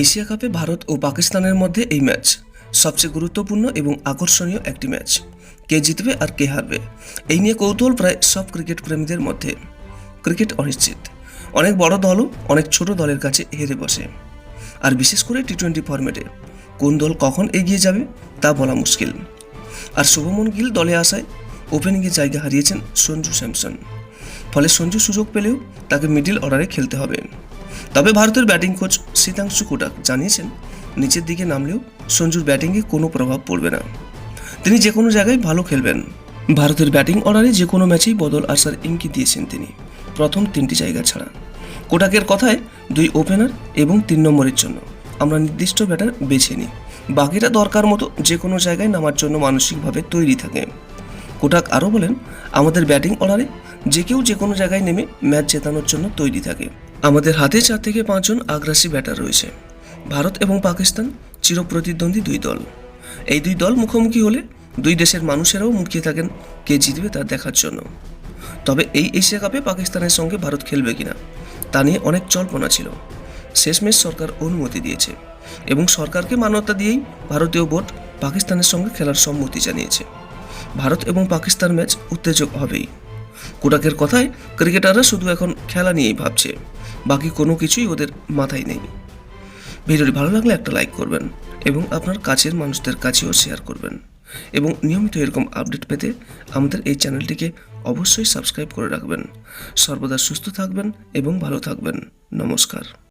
Asia কাপে ভারত ও পাকিস্তানের মধ্যে এই ম্যাচ। সবচেয়ে গুরুত্বপূর্ণ এবং আকর্ষণীয় একটি ম্যাচ। কে জিতবে আর কে হারবে, এই নিয়ে কৌতূহল প্রায় সব ক্রিকেট প্রেমীদের মধ্যে। ক্রিকেট অনিশ্চিত। অনেক বড় দলও অনেক ছোট দলের কাছে হেরে বসে। আর বিশেষ করে টি টোয়েন্টি ফরম্যাটে, কোন দল কখন এগিয়ে যাবে তা বলা মুশকিল। আর শুভমন গিল দলে আসায়, ওপেনিংয়ে জায়গা হারিয়েছেন সঞ্জু স্যামসন। ফলে সঞ্জু সুযোগ পেলেও তাকে মিডিল অর্ডারে খেলতে হবে। তবে ভারতের ব্যাটিং কোচ শীতাংশু কোটাক জানিয়েছেন, নিচের দিকে নামলেও সঞ্জুর ব্যাটিংয়ে কোনো প্রভাব পড়বে না। তিনি যে কোনো জায়গায় ভালো খেলবেন। ভারতের ব্যাটিং অর্ডারে যে কোনো ম্যাচেই বদল আসার ইঙ্গিত দিয়েছেন তিনি, প্রথম তিনটি জায়গা ছাড়া। কোটাকের কথায় দুই ওপেনার এবং তিন নম্বরের জন্য। আমরা নির্দিষ্ট ব্যাটার বেছে নিই। বাকিটা দরকার মতো যে কোনো জায়গায় নামার জন্য মানসিকভাবে তৈরি থাকে। কোটাক আরও বলেন, আমাদের ব্যাটিং অর্ডারে যে কেউ যে কোনো জায়গায় নেমে ম্যাচ জেতানোর জন্য তৈরি থাকে। আমাদের হাতে চার থেকে পাঁচজন আগ্রাসী ব্যাটার রয়েছে। ভারত এবং পাকিস্তান চিরপ্রতিদ্বন্দ্বী দুই দল। এই দুই দল মুখোমুখি হলে দুই দেশের মানুষেরাও মুখিয়ে থাকেন কে জিতবে তা দেখার জন্য। তবে এই এশিয়া কাপে পাকিস্তানের সঙ্গে ভারত খেলবে কিনা, তা নিয়ে অনেক জল্পনা ছিল। শেষমেশ সরকার অনুমতি দিয়েছে এবং সরকারকে মান্যতা দিয়েই ভারতীয় বোর্ড পাকিস্তানের সঙ্গে খেলার সম্মতি জানিয়েছে। ভারত এবং পাকিস্তান ম্যাচ উত্তেজক হবেই। কোটাকের কথায় ক্রিকেটাররা শুধু এখন খেলা নিয়েই ভাবছে, বাকি কোনো কিছুই ওদের মাথায় নেই। ভিডিওটি ভালো লাগলে একটা লাইক করবেন এবং আপনার কাছের মানুষদের কাছেও শেয়ার করবেন। এবং নিয়মিত এরকম আপডেট পেতে আমাদের এই চ্যানেলটিকে অবশ্যই সাবস্ক্রাইব করে রাখবেন। সর্বদা সুস্থ থাকবেন এবং ভালো থাকবেন। নমস্কার।